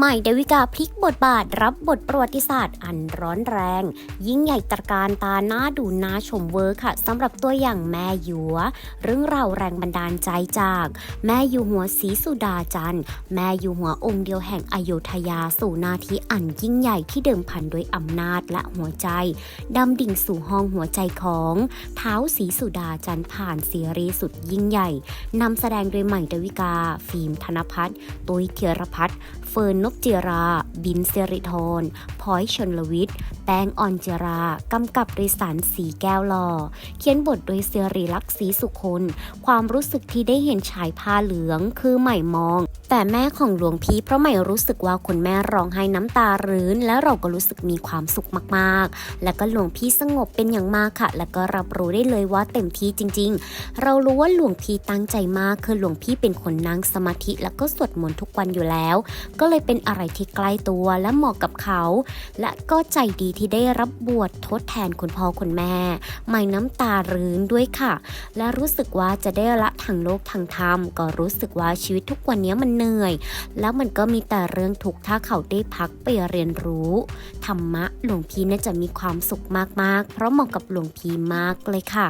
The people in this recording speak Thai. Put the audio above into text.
ใหม่ดาวิกาพลิกบทบาทรับบทประวัติศาสตร์อันร้อนแรง ยิ่งใหญ่ตระการตาหน้าดูน่าชมเวอร์ค่ะสำหรับตัวอย่างแม่หยัว เรื่องราวแรงบันดาลใจจาก แม่อยู่หัวศรีสุดาจันทร์แม่อยู่หัวองค์เดียวแห่งอโยธยาสู่นาทีอันยิ่งใหญ่ที่เดิมพันด้วยอำนาจและหัวใจดำดิ่งสู่ห้องหัวใจของเท้าศรีสุดาจันทร์ผ่านซีรีส์สุดยิ่งใหญ่นำแสดงโดยใหม่ดาวิกา ฟิล์มธนพัฒน์ตุ้ยเทียรพัฒน์เฟิร์นนบจิรา บินเซริธรพอยชนลวิทย์ แป้งอ่อนจิรา กำกับโดยสารสีแก้วหล่อ เขียนบทโดยเซรีลักษ์ศรีสุคนความรู้สึกที่ได้เห็นชายผ้าเหลืองคือใหม่มอง แต่แม่ของหลวงพี่เพราะใหม่รู้สึกว่าคุณแม่ร้องไห้น้ำตารื้น และเราก็รู้สึกมีความสุขมากๆ และก็หลวงพี่สงบเป็นอย่างมากค่ะ และก็รับรู้ได้เลยว่าเต็มที่จริง ๆ เรารู้ว่าหลวงพี่ตั้งใจมากคือหลวงพี่เป็นคนนั่งสมาธิแล้วก็สวดมนต์ทุกวันอยู่แล้ว ก็เลยเป็นอะไรที่ใกล้ตัวและเหมาะกับเขา และก็ใจดีที่ได้รับบวชทดแทนคุณพ่อคุณแม่ ไม่น้ำตารื้นด้วยค่ะ และรู้สึกว่าจะได้ละทางโลกทางธรรม ก็รู้สึกว่าชีวิตทุกวันนี้มันเหนื่อย แล้วมันก็มีแต่เรื่องทุกข์ถ้าเขาได้พักไปเรียนรู้ธรรมะหลวงพี่น่าจะมีความสุขมากๆ เพราะเหมาะกับหลวงพี่มากเลยค่ะ